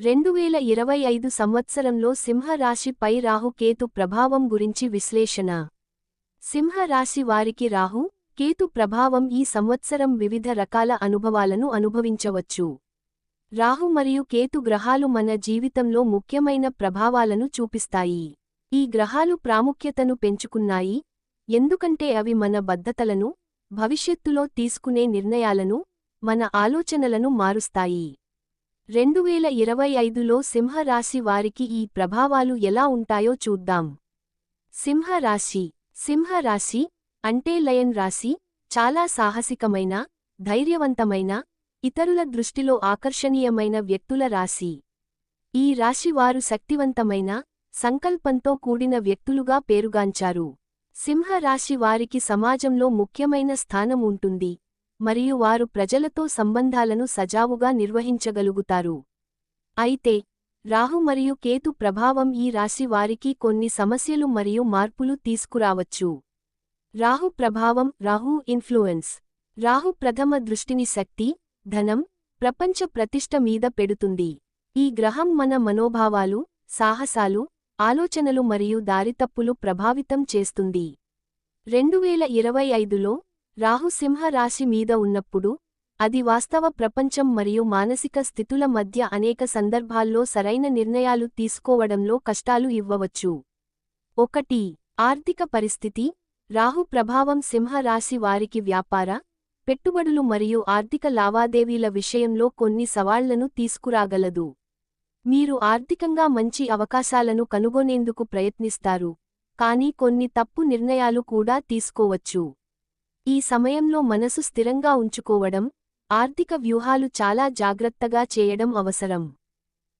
రెండువేల ఇరవై ఐదు సంవత్సరంలో సింహరాశిపై రాహు-కేతు ప్రభావం గురించి విశ్లేషణ. సింహరాశి వారికి రాహు కేతు ప్రభావం ఈ సంవత్సరం వివిధ రకాల అనుభవాలను అనుభవించవచ్చు. రాహు మరియు కేతు గ్రహాలు మన జీవితంలో ముఖ్యమైన ప్రభావాలను చూపిస్తాయి. ఈ గ్రహాలు ప్రాముఖ్యతను పెంచుకున్నాయి. ఎందుకంటే అవి మన బద్ధతలను భవిష్యత్తులో తీసుకునే నిర్ణయాలను మన ఆలోచనలను మారుస్తాయి. రెండువేల ఇరవై ఐదులో సింహరాశి వారికి ఈ ప్రభావాలు ఎలా ఉంటాయో చూద్దాం. సింహరాశి. సింహరాశి అంటే లయన్ రాశి చాలా సాహసికమైన ధైర్యవంతమైన ఇతరుల దృష్టిలో ఆకర్షణీయమైన వ్యక్తుల రాశి. ఈ రాశివారు శక్తివంతమైన సంకల్పంతో కూడిన వ్యక్తులుగా పేరుగాంచారు. సింహరాశి వారికి సమాజంలో ముఖ్యమైన స్థానం ఉంటుంది. మరియు వారు ప్రజలతో సంబంధాలను సజావుగా నిర్వహించగలుగుతారు. అయితే రాహు మరియు కేతు ప్రభావం ఈ రాశి వారికి కొన్ని సమస్యలు మరియు మార్పులు తీసుకురావచ్చు. రాహు ప్రభావం రాహు ఇన్ఫ్లుయెన్స్. రాహు ప్రథమ దృష్టిని శక్తి ధనం ప్రపంచ ప్రతిష్ట మీద పెడుతుంది. ఈ గ్రహం మన మనోభావాలు సాహసాలు ఆలోచనలు మరియు దారితప్పులు ప్రభావితం చేస్తుంది. రెండువేల ఇరవై ఐదులో రాహు సింహ రాశి మీద ఉన్నప్పుడు అది వాస్తవ ప్రపంచం మరియు మానసిక స్థితుల మధ్య అనేక సందర్భాల్లో సరైన నిర్ణయాలు తీసుకోవడంలో కష్టాలు ఇవ్వవచ్చు. ఒకటి ఆర్థిక పరిస్థితి రాహు ప్రభావం సింహ రాశి వారికి వ్యాపార పెట్టుబడులు మరియు ఆర్థిక లావాదేవీల విషయంలో కొన్ని సవాళ్ళను తీసుకురాగలదు. మీరు ఆర్థికంగా మంచి అవకాశాలను కనుగొనేందుకు ప్రయత్నిస్తారు కానీ కొన్ని తప్పు నిర్ణయాలు కూడా తీసుకోవచ్చు. ఈ సమయంలో మనసు స్థిరంగా ఉంచుకోవడం ఆర్థిక వ్యూహాలు చాలా జాగ్రత్తగా చేయడం అవసరం.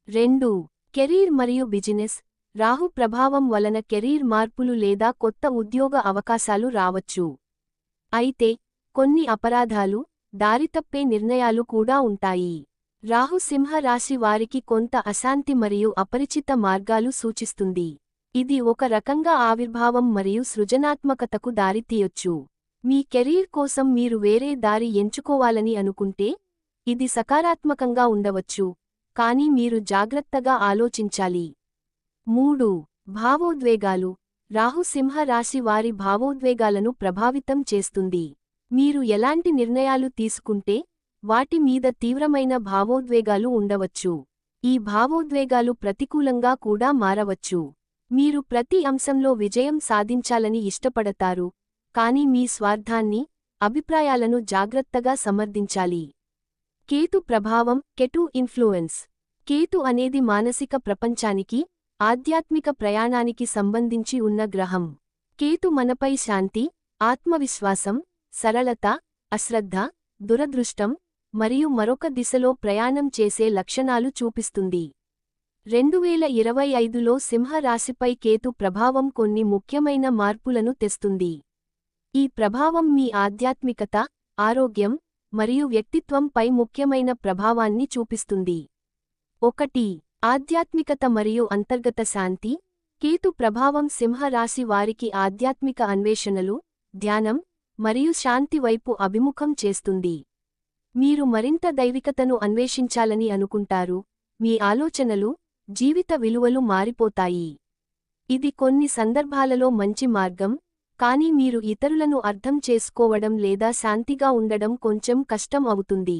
రెండు కెరీర్ మరియు బిజినెస్. రాహు ప్రభావం వలన కెరీర్ మార్పులు లేదా కొత్త ఉద్యోగ అవకాశాలు రావచ్చు. అయితే కొన్ని అపరాధాలు దారితప్పే నిర్ణయాలు కూడా ఉంటాయి. రాహు సింహ రాశి వారికి కొంత అశాంతి మరియు అపరిచిత మార్గాలు సూచిస్తుంది. ఇది ఒక రకంగా ఆవిర్భావం మరియు సృజనాత్మకతకు దారితీయొచ్చు. మీ కెరీర్ కోసం మీరు వేరే దారి ఎంచుకోవాలని అనుకుంటే ఇది సకారాత్మకంగా ఉండవచ్చు కానీ మీరు జాగ్రత్తగా ఆలోచించాలి. మూడు భావోద్వేగాలు. రాహుసింహ రాశి వారి భావోద్వేగాలను ప్రభావితం చేస్తుంది. మీరు ఎలాంటి నిర్ణయాలు తీసుకుంటే వాటి మీద తీవ్రమైన భావోద్వేగాలు ఉండవచ్చు. ఈ భావోద్వేగాలు ప్రతికూలంగా కూడా మారవచ్చు. మీరు ప్రతి అంశంలో విజయం సాధించాలని ఇష్టపడతారు కానీ మీ స్వార్థాన్ని అభిప్రాయాలను జాగ్రత్తగా సమర్థించాలి. కేతు ప్రభావం కెటు ఇన్ఫ్లుయెన్స్. కేతు అనేది మానసిక ప్రపంచానికి ఆధ్యాత్మిక ప్రయాణానికి సంబంధించి ఉన్న గ్రహం. కేతు మనపై శాంతి ఆత్మవిశ్వాసం సరళత అశ్రద్ధ దురదృష్టం మరియు మరొక దిశలో ప్రయాణం చేసే లక్షణాలు చూపిస్తుంది. రెండువేల ఇరవై ఐదులో సింహరాశిపై కేతు ప్రభావం కొన్ని ముఖ్యమైన మార్పులను తెస్తుంది. ఈ ప్రభావం మీ ఆధ్యాత్మికత ఆరోగ్యం మరియు వ్యక్తిత్వంపై ముఖ్యమైన ప్రభావాన్ని చూపిస్తుంది. ఒకటి ఆధ్యాత్మికత మరియు అంతర్గత శాంతి. కేతు ప్రభావం సింహరాశి వారికి ఆధ్యాత్మిక అన్వేషణలు ధ్యానం మరియు శాంతి వైపు అభిముఖం చేస్తుంది. మీరు మరింత దైవికతను అన్వేషించాలని అనుకుంటారు. మీ ఆలోచనలు జీవిత విలువలు మారిపోతాయి. ఇది కొన్ని సందర్భాలలో మంచి మార్గం కానీ మీరు ఇతరులను అర్థం చేసుకోవడం లేదా శాంతిగా ఉండడం కొంచెం కష్టం అవుతుంది.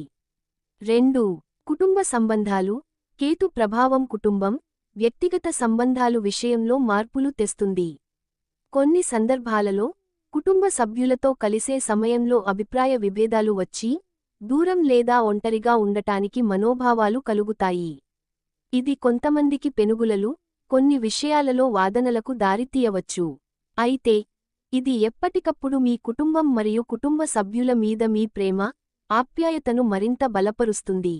రెండు కుటుంబ సంబంధాలు కేతు ప్రభావం కుటుంబం వ్యక్తిగత సంబంధాలు విషయంలో మార్పులు తెస్తుంది. కొన్ని సందర్భాలలో కుటుంబ సభ్యులతో కలిసే సమయంలో అభిప్రాయ విభేదాలు వచ్చి దూరం లేదా ఒంటరిగా ఉండటానికి మనోభావాలు కలుగుతాయి. ఇది కొంతమందికి పెనుగులలు కొన్ని విషయాలలో వాదనలకు దారితీయవచ్చు. అయితే ఇది ఎప్పటికప్పుడు మీ కుటుంబం మరియు కుటుంబ సభ్యుల మీద మీ ప్రేమ ఆప్యాయతను మరింత బలపరుస్తుంది.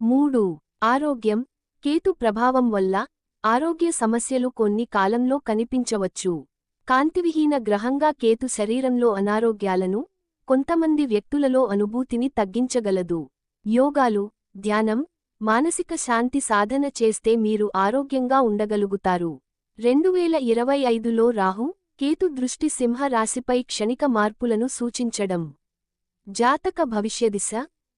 మూడు ఆరోగ్యం. కేతు ప్రభావం వల్ల ఆరోగ్య సమస్యలు కొన్ని కాలంలో కనిపించవచ్చు. కాంతివిహీన గ్రహంగా కేతు శరీరంలో అనారోగ్యాలను కొంతమంది వ్యక్తులలో అనుభూతిని తగ్గించగలదు. యోగాలు ధ్యానం మానసిక శాంతి సాధన చేస్తే మీరు ఆరోగ్యంగా ఉండగలుగుతారు. రెండువేల ఇరవై ఐదులో రాహు కేతు దృష్టి సింహ రాశిపై క్షణిక మార్పులను సూచించడం. జాతక భవిష్యదిశ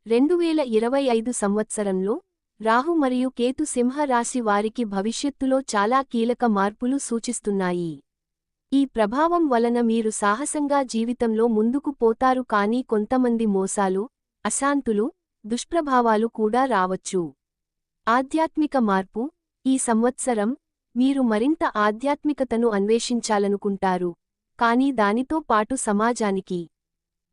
రెండువేల ఇరవై ఐదు సంవత్సరంలో రాహు మరియు కేతు సింహ రాశి వారికి భవిష్యత్తులో చాలా కీలక మార్పులు సూచిస్తున్నాయి. ఈ ప్రభావం వలన మీరు సాహసంగా జీవితంలో ముందుకు పోతారు కానీ కొంతమంది మోసాలు అశాంతులు దుష్ప్రభావాలు కూడా రావచ్చు. ఆధ్యాత్మిక మార్పు ఈ సంవత్సరం మీరు మరింత ఆధ్యాత్మికతను అన్వేషించాలనుకుంటారు. కానీ దానితో పాటు సమాజానికి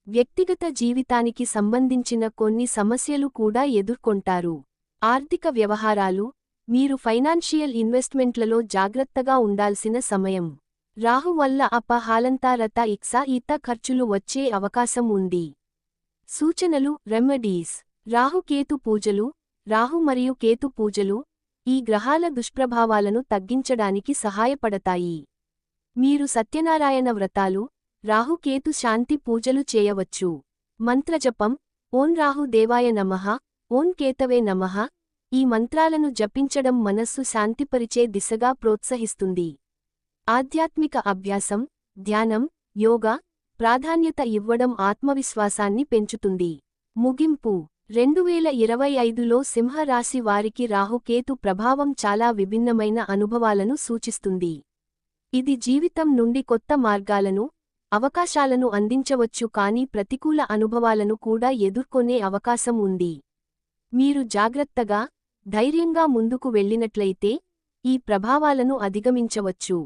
వ్యక్తిగత జీవితానికి సంబంధించిన కొన్ని సమస్యలు కూడా ఎదుర్కొంటారు. ఆర్థిక వ్యవహారాలు మీరు ఫైనాన్షియల్ ఇన్వెస్ట్మెంట్లలో జాగ్రత్తగా ఉండాల్సిన సమయం. రాహు వల్ల అపహాలంతారత ఇక్సా ఈత ఖర్చులు వచ్చే అవకాశం ఉంది. సూచనలు రెమెడీస్. రాహుకేతు పూజలు రాహు మరియు కేతు పూజలు ఈ గ్రహాల దుష్ప్రభావాలను తగ్గించడానికి సహాయపడతాయి. మీరు సత్యనారాయణ వ్రతాలు రాహుకేతు శాంతి పూజలు చేయవచ్చు. మంత్రజపం ఓం రాహు దేవాయ నమః ఓం కేతవే నమః ఈ మంత్రాలను జపించడం మనస్సు శాంతిపరిచే దిశగా ప్రోత్సహిస్తుంది. ఆధ్యాత్మిక అభ్యాసం ధ్యానం యోగా ప్రాధాన్యత ఇవ్వడం ఆత్మవిశ్వాసాన్ని పెంచుతుంది. ముగింపు. రెండువేల ఇరవై ఐదులో సింహరాశి వారికి రాహుకేతు ప్రభావం చాలా విభిన్నమైన అనుభవాలను సూచిస్తుంది. ఇది జీవితం నుండి కొత్త మార్గాలను అవకాశాలను అందించవచ్చు కానీ ప్రతికూల అనుభవాలను కూడా ఎదుర్కొనే అవకాశం ఉంది. మీరు జాగ్రత్తగా ధైర్యంగా ముందుకు వెళ్ళినట్లయితే ఈ ప్రభావాలను అధిగమించవచ్చు.